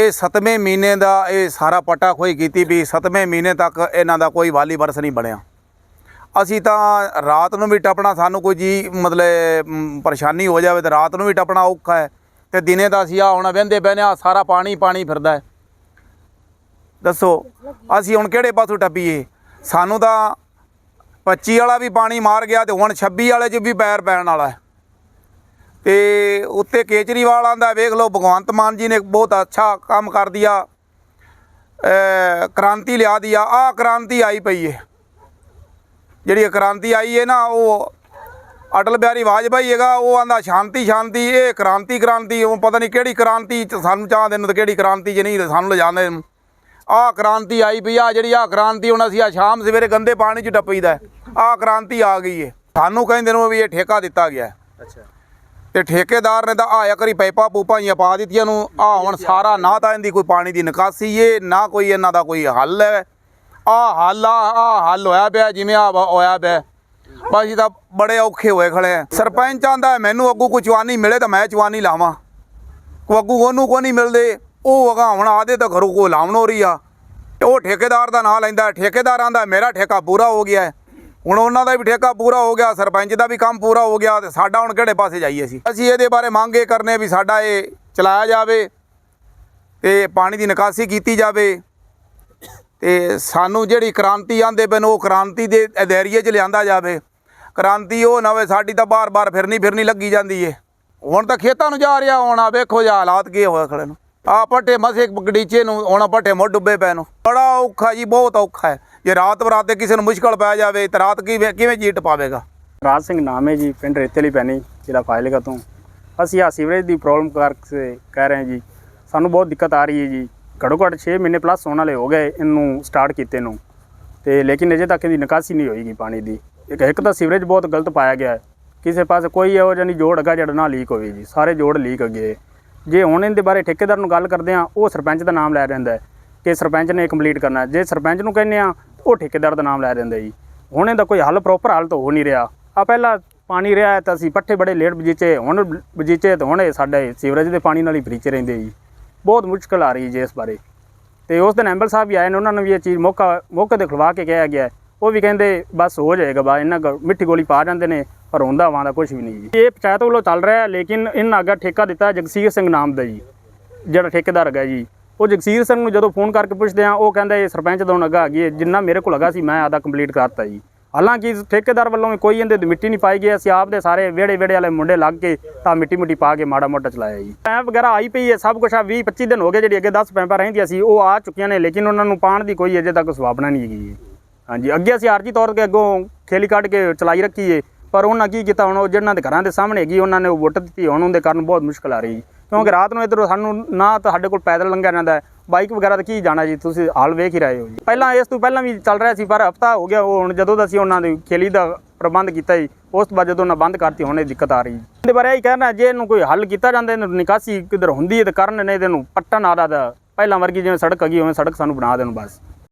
ਇਹ 7ਵੇਂ ਮਹੀਨੇ ਦਾ ਇਹ ਸਾਰਾ ਪਟਾ ਖੋਈ ਕੀਤੀ ਵੀ 7ਵੇਂ ਮਹੀਨੇ ਤੱਕ ਇਹਨਾਂ ਦਾ ਕੋਈ ਵਾਲੀ ਵਰਸ ਨਹੀਂ ਬਣਿਆ। ਅਸੀਂ ਤਾਂ ਰਾਤ ਨੂੰ ਵੀ ਟੱਪਣਾ, ਸਾਨੂੰ ਕੋਈ ਜੀ ਮਤਲਬ ਪਰੇਸ਼ਾਨੀ ਹੋ ਜਾਵੇ ਤਾਂ ਰਾਤ ਨੂੰ ਵੀ ਟੱਪਣਾ ਔਖਾ ਹੈ ਤੇ ਦਿਨੇ ਤਾਂ ਅਸੀਂ ਆ ਹੁਣ ਵਹਿੰਦੇ ਬਹਿਨੇ ਆ ਸਾਰਾ ਪਾਣੀ ਪਾਣੀ ਫਿਰਦਾ ਹੈ। ਦੱਸੋ, ਅਸੀਂ ਹੁਣ ਕਿਹੜੇ ਪਾਸੋਂ ਟੱਪੀਏ? ਸਾਨੂੰ ਤਾਂ 25 ਵਾਲਾ ਵੀ ਪਾਣੀ ਮਾਰ ਗਿਆ ਤੇ ਹੁਣ 26 ਵਾਲੇ 'ਚ ਵੀ ਪੈਰ ਪੈਣ ਵਾਲਾ ਹੈ। ਤੇ ਉੱਤੇ ਕੇਜਰੀਵਾਲ ਆਂਦਾ ਵੇਖ ਲਓ, ਭਗਵੰਤ ਮਾਨ ਜੀ ਨੇ ਬਹੁਤ ਅੱਛਾ ਕੰਮ ਕਰ ਦਿਆ। ਕ੍ਰਾਂਤੀ ਲਿਆ ਦਿਆ। ਆ ਕ੍ਰਾਂਤੀ ਆਈ ਪਈ ਹੈ ਜਿਹੜੀ ਇਹ ਕ੍ਰਾਂਤੀ ਆਈ ਹੈ ਨਾ, ਉਹ ਅਟਲ ਬਿਹਾਰੀ ਵਾਜਪਾਈ ਹੈਗਾ, ਉਹ ਆਂਦਾ ਸ਼ਾਂਤੀ ਸ਼ਾਂਤੀ, ਇਹ ਕ੍ਰਾਂਤੀ ਕ੍ਰਾਂਤੀ, ਉਹ ਪਤਾ ਨਹੀਂ ਕਿਹੜੀ ਕ੍ਰਾਂਤੀ ਸਾਨੂੰ ਚਾਹਦੇ ਨੇ ਤੇ ਕਿਹੜੀ ਕ੍ਰਾਂਤੀ ਚ ਨਹੀਂ ਸਾਨੂੰ ਲਿਜਾਂਦੇ ਆ ਕ੍ਰਾਂਤੀ ਆਈ ਪਈ ਆ, ਜਿਹੜੀ ਆ ਕ੍ਰਾਂਤੀ ਹੁਣ ਅਸੀਂ ਆ ਸ਼ਾਮ ਸਵੇਰੇ ਗੰਦੇ ਪਾਣੀ ਚ ਟੱਪੀਦਾ। ਆ ਕ੍ਰਾਂਤੀ ਆ ਗਈ ਹੈ ਸਾਨੂੰ ਕਹਿੰਦੇ ਨੇ ਵੀ ਇਹ ਠੇਕਾ ਦਿੱਤਾ ਗਿਆ। ਅੱਛਾ। ਤੇ ਠੇਕੇਦਾਰ ਨੇ ਤਾਂ ਆਇਆ ਕਰੀ ਪਾਈਪਾਂ ਪੂਪਾਂ ਹੀ ਪਾ ਦਿੱਤੀਆਂ ਨੂੰ। ਆ ਹੁਣ ਸਾਰਾ ਨਾ ਤਾਂ ਇਹਦੀ ਕੋਈ ਪਾਣੀ ਦੀ ਨਿਕਾਸੀ ਏ, ਨਾ ਕੋਈ ਇਹਨਾਂ ਦਾ ਕੋਈ ਹੱਲ ਹੈ। ਆ ਹੱਲ, ਆ ਆ ਹੱਲ ਹੋਇਆ ਪਿਆ, ਜਿਵੇਂ ਆ ਹੋਇਆ ਪਿਆ। ਬਸ ਤਾਂ ਬੜੇ ਔਖੇ ਹੋਏ ਖੜੇ ਆ। ਸਰਪੰਚ ਆਂਦਾ ਮੈਨੂੰ ਅੱਗੂ ਕੋਈ ਚਵਾਨੀ ਮਿਲੇ ਤਾਂ ਮੈਂ ਚਵਾਨੀ ਲਾਵਾਂ। ਕੋ ਅੱਗੂ ਉਹਨੂੰ ਕੋ ਨਹੀਂ ਮਿਲਦੇ। ਉਹ ਅਗਾ ਹੁਣ ਆਦੇ ਤਾਂ ਘਰੋਂ ਕੋ ਲਾਉਣ ਹੋ ਰਹੀ ਆ। ਤੇ ਉਹ ਠੇਕੇਦਾਰ ਦਾ ਨਾਂ ਲੈਂਦਾ। ਠੇਕੇਦਾਰਾਂ ਦਾ ਮੇਰਾ ਠੇਕਾ ਪੂਰਾ ਹੋ ਗਿਆ। ਹੁਣ ਉਹਨਾਂ ਦਾ ਵੀ ਠੇਕਾ ਪੂਰਾ ਹੋ ਗਿਆ, ਸਰਪੰਚ ਦਾ ਵੀ ਕੰਮ ਪੂਰਾ ਹੋ ਗਿਆ ਤੇ ਸਾਡਾ ਹੁਣ ਕਿਹੜੇ ਪਾਸੇ ਜਾਈਏ ਅਸੀਂ? ਅਸੀਂ ਇਹਦੇ ਬਾਰੇ ਮੰਗ ਇਹ ਕਰਨੇ ਵੀ ਸਾਡਾ ਇਹ ਚਲਾਇਆ ਜਾਵੇ ਤੇ ਪਾਣੀ ਦੀ ਨਿਕਾਸੀ ਕੀਤੀ ਜਾਵੇ ਤੇ ਸਾਨੂੰ ਜਿਹੜੀ ਕ੍ਰਾਂਤੀ ਆਂਦੇ ਪਏ ਨੇ, ਉਹ ਕ੍ਰਾਂਤੀ ਦੇ ਅਦਾਇਰੇ 'ਚ ਲਿਆਂਦਾ ਜਾਵੇ। ਕ੍ਰਾਂਤੀ ਉਹ ਨਾ ਹੋਵੇ, ਸਾਡੀ ਤਾਂ ਬਾਰ-ਬਾਰ ਫਿਰਨੀ ਫਿਰਨੀ ਲੱਗੀ ਜਾਂਦੀ ਏ। ਹੁਣ ਤਾਂ ਖੇਤਾਂ ਨੂੰ ਜਾ ਰਿਹਾ, ਹੋਣਾ ਵੇਖੋ ਜਾ ਹਾਲਾਤ ਕੀ ਹੋਇਆ ਖੜੇ ਨੂੰ। ਆ ਪੱਟੇ ਮਸੇ ਗੜੀਚੇ ਨੂੰ ਹੁਣ ਪੱਟੇ ਮੁੱਢ ਡੁੱਬੇ ਪਏ ਨੂੰ। ਬੜਾ ਔਖਾ ਜੀ, ਬਹੁਤ ਔਖਾ ਹੈ। ਜੇ ਰਾਤ ਬਰਾਤੇ ਕਿਸੇ ਨੂੰ ਮੁਸ਼ਕਲ ਪੈ ਜਾਵੇ ਤਾਂ ਰਾਤ ਕੀ ਕਿਵੇਂ ਜੀਟ ਪਾਵੇਗਾ ਰਾਜ ਸਿੰਘ ਨਾਮ ਹੈ ਜੀ, ਪਿੰਡ ਰੇਤੇਲੀ ਪੈਣੀ, ਜ਼ਿਲ੍ਹਾ ਫਾਜ਼ਿਲਕਾ ਤੋਂ। ਅਸੀਂ ਆ ਸੀਵਰੇਜ ਦੀ ਪ੍ਰੋਬਲਮ ਕਰਕੇ ਕਹਿ ਰਹੇ ਹਾਂ ਜੀ, ਸਾਨੂੰ ਬਹੁਤ ਦਿੱਕਤ ਆ ਰਹੀ ਹੈ ਜੀ। ਘੱਟੋ ਘੱਟ 6 ਮਹੀਨੇ ਪਲੱਸ ਹੋਣ ਵਾਲੇ ਹੋ ਗਏ ਇਹਨੂੰ ਸਟਾਰਟ ਕੀਤੇ ਨੂੰ। ਤੇ ਲੇਕਿਨ ਅਜੇ ਤੱਕ ਇਹਦੀ ਨਿਕਾਸੀ ਨਹੀਂ ਹੋਈਗੀ ਪਾਣੀ ਦੀ। ਇੱਕ ਇੱਕ ਤਾਂ ਸੀਵਰੇਜ ਬਹੁਤ ਗਲਤ ਪਾਇਆ ਗਿਆ ਹੈ। ਕਿਸੇ ਪਾਸੇ ਕੋਈ ਇਹੋ ਜਿਹਾ ਨਹੀਂ, ਜੋੜ ਹੈਗਾ ਜਿਹੜਾ ਨਾ ਲੀਕ ਹੋਵੇ ਜੀ। ਸਾਰੇ ਜੋੜ ਲੀਕ ਅੱਗੇ ਜੇ ਹੁਣ ਇਹਦੇ ਬਾਰੇ ਠੇਕੇਦਾਰ ਨੂੰ ਗੱਲ ਕਰਦੇ ਆ ਉਹ ਸਰਪੰਚ ਦਾ ਨਾਮ ਲੈ ਰਹਿੰਦਾ ਹੈ ਕਿ ਸਰਪੰਚ ਨੇ ਕੰਪਲੀਟ ਕਰਨਾ ਜੇ ਸਰਪੰਚ ਨੂੰ ਕਹਿੰਦੇ ਆ ਉਹ ਠੇਕੇਦਾਰ ਦਾ ਨਾਮ ਲੈ ਦਿੰਦਾ ਜੀ। ਹੁਣ ਇਹਦਾ ਕੋਈ ਹੱਲ ਪ੍ਰੋਪਰ ਹੱਲ ਤਾਂ ਹੋ ਨਹੀਂ ਰਿਹਾ। ਆ ਪਹਿਲਾਂ ਪਾਣੀ ਰਿਹਾ ਤਾਂ ਅਸੀਂ ਪੱਠੇ ਬੜੇ ਲੇਟ ਬਗੀਚੇ ਹੁਣ ਬਗੀਚੇ ਤਾਂ ਹੁਣ ਸਾਡੇ ਸੀਵਰੇਜ ਦੇ ਪਾਣੀ ਨਾਲ ਹੀ ਬਰੀਚੇ ਰਹਿੰਦੇ ਜੀ। ਬਹੁਤ ਮੁਸ਼ਕਲ ਆ ਰਹੀ ਜੀ ਇਸ ਬਾਰੇ। ਤੇ ਉਸ ਦਿਨ ਐਂਬਲ ਸਾਹਿਬ ਵੀ ਆਏ ਨੇ, ਉਹਨਾਂ ਨੂੰ ਵੀ ਇਹ ਚੀਜ਼ ਮੌਕਾ ਮੌਕੇ ਤੇ ਖੁਲਵਾ ਕੇ ਕਿਹਾ ਗਿਆ ਉਹ ਵੀ ਕਹਿੰਦੇ ਬਸ ਹੋ ਜਾਏਗਾ ਬਾ ਇਹਨਾਂ ਕੁ ਮਿੱਠੀ ਗੋਲੀ ਪਾ ਜਾਂਦੇ ਨੇ, ਪਰ ਹੁੰਦਾ ਵਾਂ ਦਾ ਕੁਝ ਵੀ ਨਹੀਂ ਜੀ। ਇਹ ਪੰਚਾਇਤ ਵੱਲੋਂ ਚੱਲ ਰਿਹਾ, ਲੇਕਿਨ ਇਹਨਾਂ ਅੱਗੇ ਠੇਕਾ ਦਿੱਤਾ ਜਗਸੀਰ ਸਿੰਘ ਨਾਮ ਦਾ ਜੀ, ਜਿਹੜਾ ਠੇਕੇਦਾਰ ਹੈਗਾ ਜੀ। ਉਹ ਜਗਸੀਰ ਸਿੰਘ ਨੂੰ ਜਦੋਂ ਫੋਨ ਕਰਕੇ ਪੁੱਛਦੇ ਆ, ਉਹ ਕਹਿੰਦਾ ਇਹ ਸਰਪੰਚ ਦਾ ਹੁਣ ਅੱਗਾ ਹੈਗੀ ਹੈ, ਜਿੰਨਾ ਮੇਰੇ ਕੋਲ ਹੈਗਾ ਸੀ, ਮੈਂ ਆਦਾ ਕੰਪਲੀਟ ਕਰਤਾ ਜੀ। ਹਾਲਾਂਕਿ ਠੇਕੇਦਾਰ ਵੱਲੋਂ ਵੀ ਕੋਈ ਇਹਦੇ ਮਿੱਟੀ ਨਹੀਂ ਪਾਈ ਗਈ, ਅਸੀਂ ਆਪ ਦੇ ਸਾਰੇ ਵਿਹੜੇ ਵਿਹੜੇ ਵਾਲੇ ਮੁੰਡੇ ਲੱਗ ਕੇ ਤਾਂ ਮਿੱਟੀ ਮੁੱਟੀ ਪਾ ਕੇ ਮਾੜਾ ਮੋਟਾ ਚਲਾਇਆ ਜੀ। ਪੈਂਪ ਵਗੈਰਾ ਆਈ ਪਈ ਹੈ, ਸਭ ਕੁਝ ਆ 20 25 ਦਿਨ ਹੋ ਗਏ, ਜਿਹੜੀ ਅੱਗੇ 10 ਪੈਂਪਾਂ ਰਹਿੰਦੀਆਂ ਸੀ, ਉਹ ਆ ਚੁੱਕੀਆਂ ਨੇ, ਲੇਕਿਨ ਉਹਨਾਂ ਨੂੰ ਪਾਣ ਦੀ ਕੋਈ ਅਜੇ ਤੱਕ ਸੁਭਾਵਨਾ ਨਹੀਂ ਹੈਗੀ ਜੀ। ਹਾਂਜੀ, ਅੱਗੇ ਅਸੀਂ ਆਰਜੀ ਤੌਰ ਤੇ ਅੱਗੋਂ ਖੇਲੀ ਕੱਢ ਕੇ ਚਲਾਈ ਰੱਖੀ ਏ ਪਰ ਉਹਨਾਂ ਕੀ ਕੀਤਾ ਹੁਣ ਉਹ ਜਿਹਨਾਂ ਦੇ ਘਰਾਂ ਦੇ ਸਾਹਮਣੇ ਹੈਗੀ, ਉਹਨਾਂ ਨੇ ਉਹ ਵੁੱਟ ਦਿੱਤੀ, ਹੁਣ ਉਹਦੇ ਕਾਰਨ ਬਹੁਤ ਮੁਸ਼ਕਲ ਆ ਰਹੀ ਜੀ। ਕਿਉਂਕਿ ਰਾਤ ਨੂੰ ਇਧਰੋਂ ਸਾਨੂੰ ਨਾ ਤਾਂ ਸਾਡੇ ਕੋਲ ਪੈਦਲ ਲੰਘਿਆ ਜਾਂਦਾ ਬਾਈਕ ਵਗੈਰਾ ਤਾਂ ਕੀ ਜਾਣਾ ਜੀ, ਤੁਸੀਂ ਹਾਲ ਵੇਖ ਹੀ ਰਹੇ ਹੋ ਜੀ। ਪਹਿਲਾਂ ਇਸ ਤੋਂ ਪਹਿਲਾਂ ਵੀ ਚੱਲ ਰਿਹਾ ਸੀ, ਪਰ ਹਫਤਾ ਹੋ ਗਿਆ, ਉਹ ਹੁਣ ਜਦੋਂ ਦਾ ਅਸੀਂ ਉਹਨਾਂ ਦੀ ਖੇਲੀ ਦਾ ਪ੍ਰਬੰਧ ਕੀਤਾ ਜੀ, ਉਸ ਤੋਂ ਬਾਅਦ ਜਦੋਂ ਉਹਨਾਂ ਬੰਦ ਕਰਤੀ, ਹੁਣ ਇਹ ਦਿੱਕਤ ਆ ਰਹੀ ਜੀ। ਇਹਦੇ ਬਾਰੇ ਇਹ ਕਹਿਣਾ, ਜੇ ਇਹਨੂੰ ਕੋਈ ਹੱਲ ਕੀਤਾ ਜਾਂਦਾ, ਇਹਨੂੰ ਨਿਕਾਸੀ ਕਿਧਰ ਹੁੰਦੀ ਹੈ, ਤਾਂ ਕਰਨ ਨੇ ਇਹਦੇ ਨੂੰ ਪੱਟਣ ਆਦਾ ਦਾ ਪਹਿਲਾਂ ਵਰਗੀ ਜਿਵੇਂ ਸੜਕ ਹੈਗੀ, ਉਵੇਂ ਸੜਕ ਸਾਨੂੰ ਬਣਾ ਦੇਣ ਬਸ।